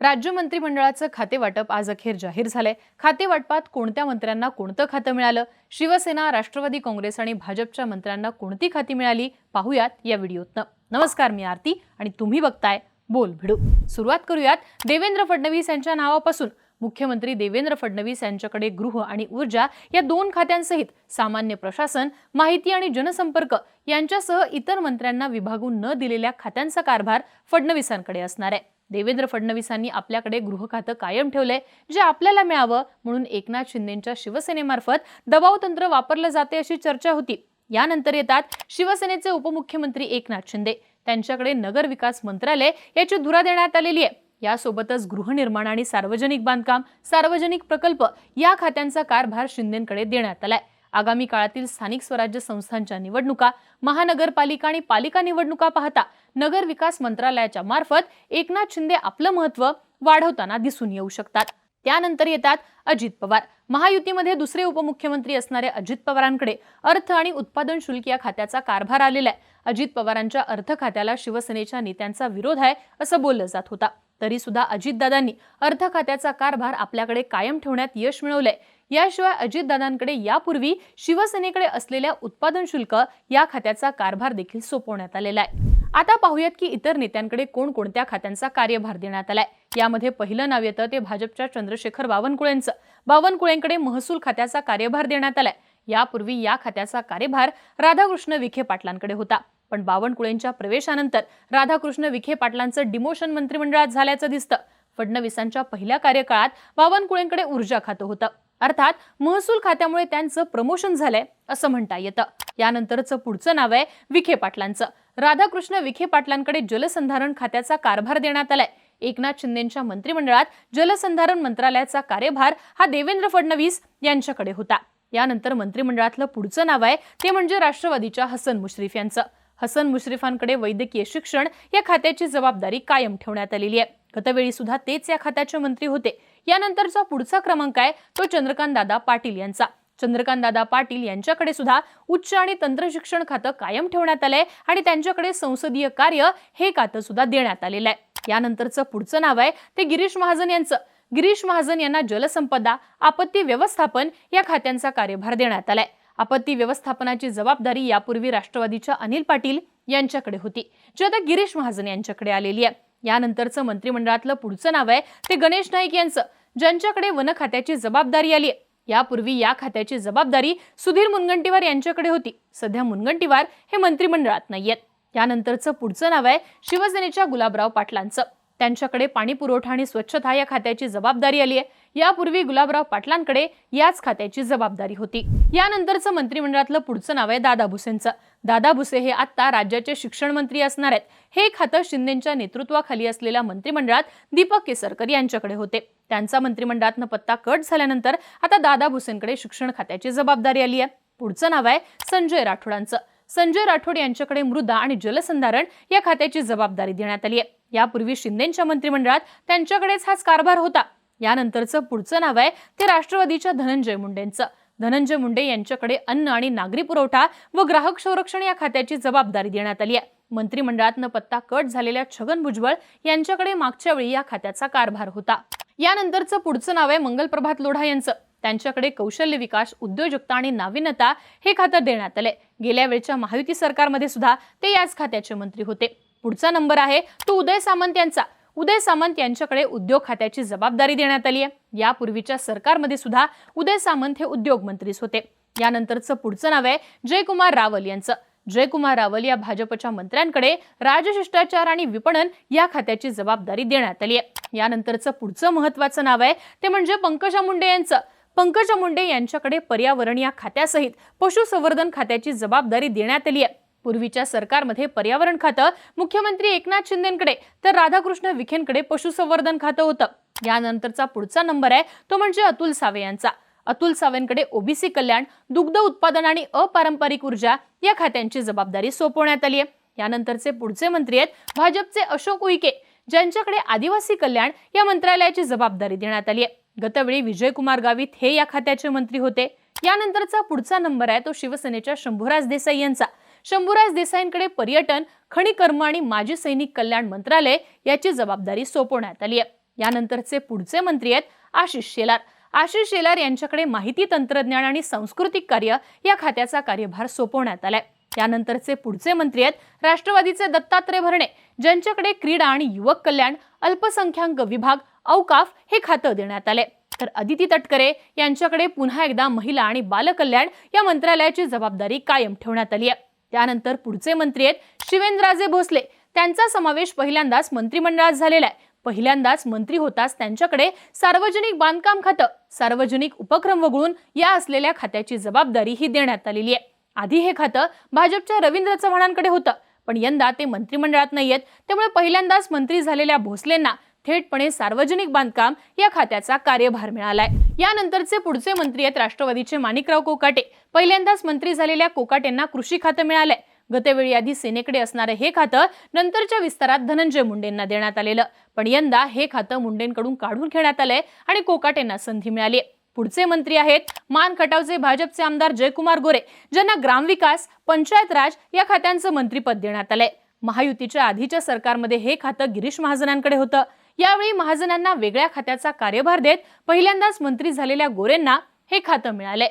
राज्य मंत्रिमंडळाचं खातेवाटप आज अखेर जाहीर झालंय. खातेवाटपात कोणत्या मंत्र्यांना कोणतं खातं मिळालं? शिवसेना राष्ट्रवादी काँग्रेस आणि भाजपच्या मंत्र्यांना कोणती खाती मिळाली? पाहूयात या व्हिडिओतनं. नमस्कार मी आरती आणि तुम्ही बघताय बोल भिडू. सुरुवात करूयात देवेंद्र फडणवीस यांच्या नावापासून. मुख्यमंत्री देवेंद्र फडणवीस यांच्याकडे गृह आणि ऊर्जा या दोन खात्यांसहित सामान्य प्रशासन माहिती आणि जनसंपर्क यांच्यासह इतर मंत्र्यांना विभागून न दिलेल्या खात्यांचा कारभार फडणवीसांकडे असणार आहे. देवेंद्र फडणवीसांनी आपल्याकडे गृहखातं कायम ठेवलंय जे आपल्याला मिळावं म्हणून एकनाथ शिंदेंच्या शिवसेनेमार्फत दबाव तंत्र वापरलं जाते अशी चर्चा होती. यानंतर येतात शिवसेनेचे उपमुख्यमंत्री एकनाथ शिंदे. त्यांच्याकडे नगर विकास मंत्रालय याची धुरा देण्यात आलेली आहे. यासोबतच गृहनिर्माण आणि सार्वजनिक बांधकाम सार्वजनिक प्रकल्प या खात्यांचा कारभार शिंदेकडे देण्यात आलाय. आगामी काळातील स्थानिक स्वराज्य संस्थांच्या निवडणुका महानगरपालिका आणि पालिका निवडणुका पाहता नगर विकास मंत्रालयाच्या मार्फत एकनाथ शिंदे आपलं महत्त्व वाढवताना दिसून येऊ शकतात. त्यानंतर येतात अजित पवार. महायुतीमध्ये दुसरे उपमुख्यमंत्री असणाऱ्या अजित पवारांकडे अर्थ आणि उत्पादन शुल्क या खात्याचा कारभार आलेला आहे. अजित पवारांच्या अर्थ खात्याला शिवसेनेच्या नेत्यांचा विरोध आहे असं बोललं जात होता. तरी सुद्धा अजितदादांनी अर्थ खात्याचा कारभार आपल्याकडे कायम ठेवण्यात यश मिळवलंय. याशिवाय अजितदादांकडे यापूर्वी शिवसेनेकडे असलेल्या उत्पादन शुल्क या खात्याचा कारभार देखील सोपवण्यात आलेला आहे. आता पाहूयात की इतर नेत्यांकडे कोणकोणत्या खात्यांचा कार्यभार देण्यात आलाय. यामध्ये पहिलं नाव येतं ते भाजपच्या चंद्रशेखर बावनकुळेंचं. बावनकुळेंकडे महसूल खात्याचा कार्यभार देण्यात आलाय. यापूर्वी या खात्याचा कार्यभार राधाकृष्ण विखे पाटलांकडे होता. पण बावनकुळेंच्या प्रवेशानंतर राधाकृष्ण विखे पाटलांचं डिमोशन मंत्रिमंडळात झाल्याचं दिसतं. फडणवीसांच्या पहिल्या कार्यकाळात बावनकुळेंकडे ऊर्जा खातं होतं. अर्थात महसूल खात्यामुळे त्यांचं प्रमोशन झालंय असं म्हणता येतं. यानंतरचं पुढचं नाव आहे विखे पाटलांचं. राधाकृष्ण विखे पाटलांकडे जलसंधारण खात्याचा कारभार देण्यात आलाय. एकनाथ शिंदेच्या मंत्रिमंडळात जलसंधारण मंत्रालयाचा कार्यभार हा देवेंद्र फडणवीस यांच्याकडे होता. यानंतर मंत्रिमंडळातलं पुढचं नाव आहे ते म्हणजे राष्ट्रवादीच्या हसन मुश्रीफ यांचं. हसन मुश्रीफांकडे वैद्यकीय शिक्षण या खात्याची जबाबदारी कायम ठेवण्यात आलेली आहे. गतवेळी सुद्धा तेच या खात्याचे मंत्री होते. यानंतरचा पुढचा क्रमांक आहे तो चंद्रकांत दादा पाटील यांचा. चंद्रकांत दादा पाटील यांच्याकडे सुद्धा उच्च आणि तंत्रशिक्षण खातं कायम ठेवण्यात आलंय आणि त्यांच्याकडे संसदीय कार्य हे खातं सुद्धा देण्यात आलेलं आहे. यानंतरचं पुढचं नाव आहे ते गिरीश महाजन यांचं. गिरीश महाजन यांना जलसंपदा आपत्ती व्यवस्थापन या खात्यांचा कार्यभार देण्यात आलाय. आपत्ती व्यवस्थापनाची जबाबदारी यापूर्वी राष्ट्रवादीच्या अनिल पाटील यांच्याकडे होती. जी आता गिरीश महाजन यांच्याकडे आलेली आहे. यानंतरचं मंत्रिमंडळातलं पुढचं नाव आहे ते गणेश नाईक यांचं ज्यांच्याकडे वन खात्याची जबाबदारी आली आहे. यापूर्वी या खात्याची जबाबदारी सुधीर मुनगंटीवार यांच्याकडे होती. सध्या मुनगंटीवार हे मंत्रिमंडळात नाहीयेत. यानंतरचं पुढचं नाव आहे शिवसेनेच्या गुलाबराव पाटलांचं. त्यांच्याकडे पाणी पुरवठा आणि स्वच्छता या खात्याची जबाबदारी आली आहे. यापूर्वी गुलाबराव पाटलांकडे याच खात्याची जबाबदारी होती. यानंतरचं मंत्रिमंडळातलं पुढचं नाव आहे दादा भुसेंचं. दादा भुसे हे आता राज्याचे शिक्षण मंत्री असणार आहेत. हे खातं शिंदेच्या नेतृत्वाखाली असलेल्या मंत्रिमंडळात दीपक केसरकर यांच्याकडे होते. त्यांचा मंत्रिमंडळातनं पत्ता कट झाल्यानंतर आता दादा भुसेंकडे शिक्षण खात्याची जबाबदारी आली आहे. पुढचं नाव आहे संजय राठोडांचं. संजय राठोड यांच्याकडे मृदा आणि जलसंधारण या खात्याची जबाबदारी देण्यात आली आहे. यापूर्वी शिंदेच्या मंत्रिमंडळात त्यांच्याकडेच हाच कारभार होता. यानंतरचं पुढचं नाव आहे ते राष्ट्रवादीच्या धनंजय मुंडेंचं. धनंजय मुंडे यांच्याकडे अन्न आणि नागरी पुरवठा व ग्राहक संरक्षण या खात्याची जबाबदारी देण्यात आली आहे. मंत्रिमंडळातनं पत्ता कट झालेल्या छगन भुजबळ यांच्याकडे मागच्या वेळी या खात्याचा कारभार होता. यानंतरचं पुढचं नाव आहे मंगलप्रभात लोढा यांचं. त्यांच्याकडे कौशल्य विकास उद्योजकता आणि नाविन्यता हे खातं देण्यात आले. गेल्या वेळच्या महायुती सरकारमध्ये सुद्धा ते याच खात्याचे मंत्री होते. पुढचा नंबर आहे तो उदय सामंत यांचा. उदय सामंत यांच्याकडे उद्योग खात्याची जबाबदारी देण्यात आली आहे. यापूर्वीच्या सरकारमध्ये सुद्धा उदय सामंत हे उद्योग मंत्रीच होते. यानंतरचं पुढचं नाव आहे जयकुमार रावल यांचं. जयकुमार रावल या भाजपच्या मंत्र्यांकडे राजशिष्टाचार आणि विपणन या खात्याची जबाबदारी देण्यात आली आहे. यानंतरचं पुढचं महत्वाचं नाव आहे ते म्हणजे पंकजा मुंडे यांचं. पंकजा मुंडे यांच्याकडे पर्यावरण या खात्यासहित पशुसंवर्धन खात्याची जबाबदारी देण्यात आली आहे. पूर्वीच्या सरकारमध्ये पर्यावरण खातं मुख्यमंत्री एकनाथ शिंदेकडे तर राधाकृष्ण विखेंकडे पशुसंवर्धन खातं होतं. यानंतरचा पुढचा नंबर आहे तो म्हणजे अतुल सावे यांचा. अतुल सावेंकडे ओबीसी कल्याण दुग्ध उत्पादन आणि अपारंपरिक ऊर्जा या खात्यांची जबाबदारी सोपवण्यात आली आहे यानंतरचे पुढचे मंत्री आहेत भाजपचे अशोक उईके ज्यांच्याकडे आदिवासी कल्याण या मंत्रालयाची जबाबदारी देण्यात आली आहे गतवेळी विजयकुमार गावित हे या खात्याचे मंत्री होते. यानंतरचा पुढचा नंबर आहे तो शिवसेनेच्या शंभूराज देसाई यांचा. शंभूराज देसाईंकडे पर्यटन खनिकर्म आणि माजी सैनिक कल्याण मंत्रालय याची जबाबदारी सोपवण्यात आली आहे. यानंतरचे पुढचे मंत्री आहेत आशिष शेलार. आशिष शेलार यांच्याकडे माहिती तंत्रज्ञान आणि सांस्कृतिक कार्य या खात्याचा कार्यभार सोपवण्यात आलाय. त्यानंतरचे पुढचे मंत्री आहेत राष्ट्रवादीचे दत्तात्रय भरणे ज्यांच्याकडे क्रीडा आणि युवक कल्याण अल्पसंख्याक विभाग अवकाफ हे खातं देण्यात आले. तर अदिती तटकरे यांच्याकडे पुन्हा एकदा महिला आणि बालकल्याण या मंत्रालयाची जबाबदारी कायम ठेवण्यात आली आहे. त्यानंतर पुढचे मंत्री आहेत शिवेंद्रराजे भोसले. त्यांचा समावेश पहिल्यांदाच मंत्रिमंडळात झालेला आहे. पहिल्यांदाच मंत्री होताच त्यांच्याकडे सार्वजनिक बांधकाम खातं सार्वजनिक उपक्रम वगळून या असलेल्या खात्याची जबाबदारी ही देण्यात आलेली आहे. आधी हे खातं भाजपच्या रवींद्र चव्हाणांकडे होतं पण यंदा ते मंत्रिमंडळात आहेत त्यामुळे पहिल्यांदाच मंत्री झालेल्या भोसलेंना थेटपणे सार्वजनिक बांधकाम या खात्याचा कार्यभार मिळालाय. यानंतरचे पुढचे मंत्री आहेत राष्ट्रवादीचे माणिकराव कोकाटे. पहिल्यांदाच मंत्री झालेल्या कोकाटेंना कृषी खातं मिळालंय. गतवेळी आधी सेनेकडे असणारं हे खातं नंतरच्या विस्तारात धनंजय मुंडेंना देण्यात आलेलं. पण यंदा हे खातं मुंडेंकडून काढून घेण्यात आलंय आणि कोकाटेंना संधी मिळाली पुढचे मंत्री आहेत मान खटावचे भाजपचे आमदार जयकुमार गोरे ज्यांना ग्रामविकास पंचायत राज या खात्यांचं मंत्रीपद देण्यात आलंय. महायुतीच्या आधीच्या सरकारमध्ये हे खातं गिरीश महाजनांकडे होतं. यावेळी महाजनांना वेगळ्या खात्याचा कार्यभार देत पहिल्यांदाच मंत्री झालेल्या गोरेंना हे खातं मिळालंय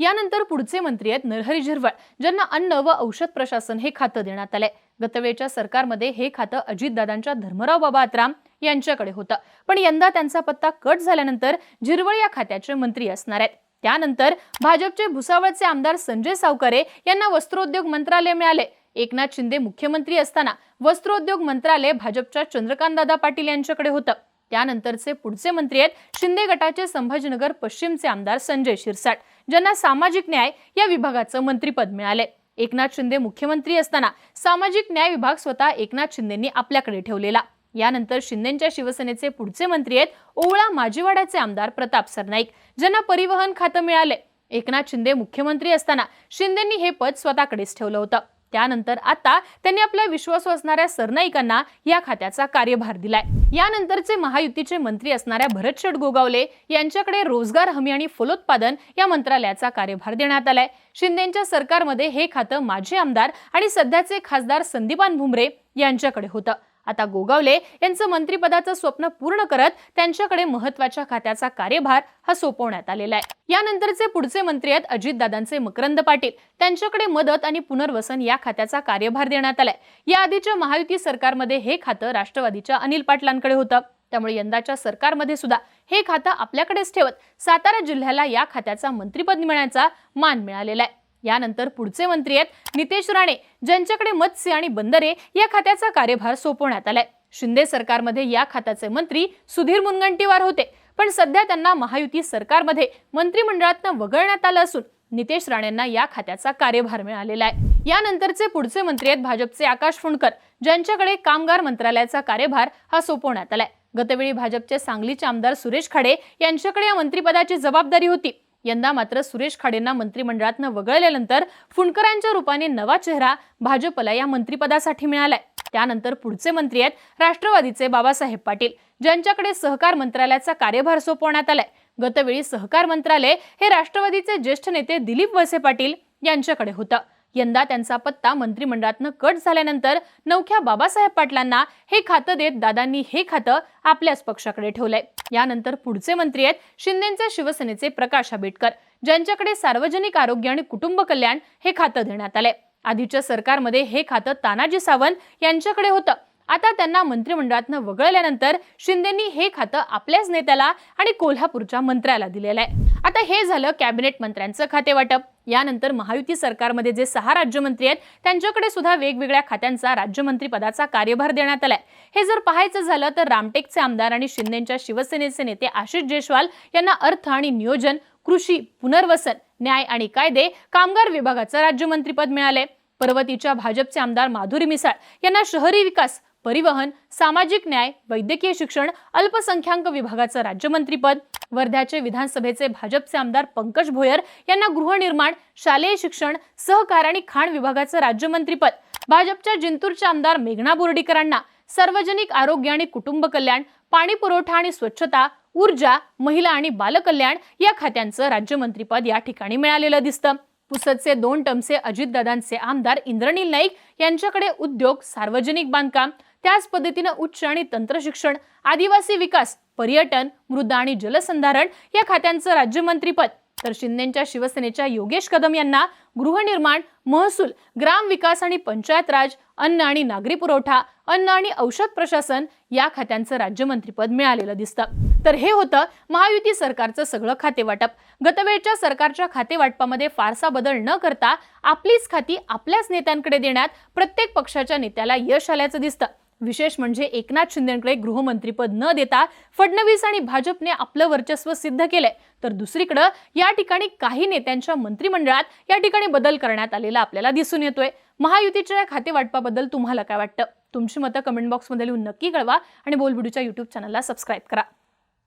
यानंतर पुढचे मंत्री आहेत नरहरी झिरवळ ज्यांना अन्न व औषध प्रशासन हे खातं देण्यात आलंय गतवेळच्या सरकारमध्ये हे खातं अजितदादांच्या धर्मराव बाबा आत्राम यांच्याकडे होतं. पण यंदा त्यांचा पत्ता कट झाल्यानंतर झिरवळ या खात्याचे मंत्री असणार आहेत. त्यानंतर भाजपचे भुसावळचे आमदार संजय सावकारे यांना वस्त्रोद्योग मंत्रालय मिळाले. एकनाथ शिंदे मुख्यमंत्री असताना वस्त्रोद्योग मंत्रालय भाजपच्या चंद्रकांतदादा पाटील यांच्याकडे होतं. त्यानंतरचे पुढचे मंत्री आहेत शिंदे गटाचे संभाजीनगर पश्चिमचे आमदार संजय शिरसाट ज्यांना सामाजिक न्याय या विभागाचं मंत्रीपद मिळाले एकनाथ शिंदे मुख्यमंत्री असताना सामाजिक न्याय विभाग स्वतः एकनाथ शिंदेंनी आपल्याकडे ठेवलेला. यानंतर शिंदेच्या शिवसेनेचे पुढचे मंत्री आहेत ओवळा माजीवाड्याचे आमदार प्रताप सरनाईक ज्यांना परिवहन खातं मिळाले एकनाथ शिंदे मुख्यमंत्री असताना शिंदेंनी हे पद स्वतःकडेच ठेवलं होतं. त्यानंतर आता त्यांनी आपला विश्वास असणाऱ्या सरनाईकांना या खात्याचा कार्यभार दिलाय. यानंतरचे महायुतीचे मंत्री असणाऱ्या भरत गोगावले यांच्याकडे रोजगार हमी आणि फलोत्पादन या मंत्रालयाचा कार्यभार देण्यात आलाय. शिंदेच्या सरकारमध्ये हे खातं माजी आमदार आणि सध्याचे खासदार संदीपान भुमरे यांच्याकडे होतं. आता गोगावले यांचं मंत्रिपदाचं स्वप्न पूर्ण करत त्यांच्याकडे महत्त्वाच्या खात्याचा कार्यभार हा सोपवण्यात आलेला आहे. यानंतरचे पुढचे मंत्री आहेत अजितदादांचे मकरंद पाटील. त्यांच्याकडे मदत आणि पुनर्वसन या खात्याचा कार्यभार देण्यात आलाय. या आधीच्या महायुती सरकारमध्ये हे खातं राष्ट्रवादीच्या अनिल पाटलांकडे होतं. त्यामुळे यंदाच्या सरकारमध्ये सुद्धा हे खातं आपल्याकडेच ठेवत सातारा जिल्ह्याला या खात्याचा मंत्रिपद मिळण्याचा मान मिळालेला आहे. यानंतर पुढचे मंत्री आहेत नितेश राणे ज्यांच्याकडे मत्स्य आणि बंदरे या खात्याचा कार्यभार सोपवण्यात आलाय. शिंदे सरकारमध्ये या खात्याचे मंत्री सुधीर मुनगंटीवार होते पण सध्या त्यांना महायुती सरकारमध्ये मंत्रिमंडळातनं वगळण्यात आलं असून नितेश राणेंना या खात्याचा कार्यभार मिळालेला आहे. यानंतरचे पुढचे मंत्री आहेत भाजपचे आकाश फुंडकर ज्यांच्याकडे कामगार मंत्रालयाचा कार्यभार हा सोपवण्यात आलाय. गतवेळी भाजपचे सांगलीचे आमदार सुरेश खाडे यांच्याकडे या मंत्रिपदाची जबाबदारी होती. यंदा मात्र सुरेश खाडेंना मंत्रिमंडळातनं वगळल्यानंतर फुंडकरांच्या रूपाने नवा चेहरा भाजपला या मंत्रिपदासाठी मिळालाय. त्यानंतर पुढचे मंत्री आहेत राष्ट्रवादीचे बाबासाहेब पाटील ज्यांच्याकडे सहकार मंत्रालयाचा कार्यभार सोपवण्यात आलाय. गतवेळी सहकार मंत्रालय हे राष्ट्रवादीचे ज्येष्ठ नेते दिलीप वळसे पाटील यांच्याकडे होतं. यंदा त्यांचा पत्ता मंत्रिमंडळातनं कट झाल्यानंतर नवख्या बाबासाहेब पाटलांना हे खातं देत दादांनी हे खातं आपल्याच पक्षाकडे ठेवलंय. यानंतर पुढचे मंत्री आहेत शिंदेचे शिवसेनेचे प्रकाश आंबेडकर ज्यांच्याकडे सार्वजनिक आरोग्य आणि कुटुंब कल्याण हे खातं देण्यात आलंय. आधीच्या सरकारमध्ये हे खातं तानाजी सावंत यांच्याकडे होतं. आता त्यांना मंत्रिमंडळातनं वगळल्यानंतर शिंदेनी हे खातं आपल्याच नेत्याला आणि कोल्हापूरच्या मंत्र्याला दिलेलं आहे. आता हे झालं कॅबिनेट मंत्र्यांचं खाते वाटप. यानंतर महायुती सरकारमध्ये जे सहा राज्यमंत्री आहेत त्यांच्याकडे सुद्धा वेगवेगळ्या खात्यांचा राज्यमंत्री पदाचा कार्यभार देण्यात आलाय. हे जर पाहायचं झालं तर रामटेकचे आमदार आणि शिंदेच्या शिवसेनेचे नेते आशिष जयस्वाल यांना अर्थ आणि नियोजन कृषी पुनर्वसन न्याय आणि कायदे कामगार विभागाचं राज्यमंत्रीपद मिळाले पर्वतीच्या भाजपचे आमदार माधुरी मिसाळ यांना शहरी विकास परिवहन सामाजिक न्याय वैद्यकीय शिक्षण अल्पसंख्याक विभागाचं राज्यमंत्रीपद वर्ध्याचे विधानसभेचे भाजपचे आमदार पंकज भोयर यांना गृहनिर्माण शालेय शिक्षण सहकार आणि खाण विभागाचं राज्यमंत्रीपद. भाजपच्या जिंतूरचे आमदार मेघना बोर्डीकरांना सार्वजनिक आरोग्य आणि कुटुंब कल्याण पाणी पुरवठा आणि स्वच्छता ऊर्जा महिला आणि बालकल्याण या खात्यांचं राज्यमंत्रीपद या ठिकाणी मिळालेलं दिसतं. पुसदचे दोन टमसे अजितदादांचे आमदार इंद्रनील नाईक यांच्याकडे उद्योग सार्वजनिक बांधकाम त्याच पद्धतीनं उच्च आणि तंत्रशिक्षण आदिवासी विकास पर्यटन मृदा आणि जलसंधारण या खात्यांचं राज्यमंत्रीपद. तर शिंदेच्या शिवसेनेच्या योगेश कदम यांना गृहनिर्माण महसूल ग्राम विकास आणि पंचायत राज अन्न आणि नागरी पुरवठा अन्न आणि औषध प्रशासन या खात्यांचं राज्यमंत्रीपद मिळालेलं दिसतं. तर हे होतं महायुती सरकारचं सगळं खातेवाटप. गतवेळच्या सरकारच्या खातेवाटपामध्ये फारसा बदल न करता आपलीच खाती आपल्याच नेत्यांकडे देण्यात प्रत्येक पक्षाच्या नेत्याला यश आल्याचं दिसतं. विशेष म्हणजे एकनाथ शिंदेकडे गृहमंत्रीपद न देता फडणवीस आणि भाजपने आपलं वर्चस्व सिद्ध केलंय. तर दुसरीकडं या ठिकाणी काही नेत्यांच्या मंत्रिमंडळात या ठिकाणी बदल करण्यात आलेला आपल्याला दिसून येतोय. महायुतीच्या या खातेवाटपाबद्दल तुम्हाला काय वाटतं? तुमची मतं कमेंट बॉक्समध्ये लिहून नक्की कळवा आणि बोलबुडूच्या युट्यूब चॅनलला सबस्क्राईब करा.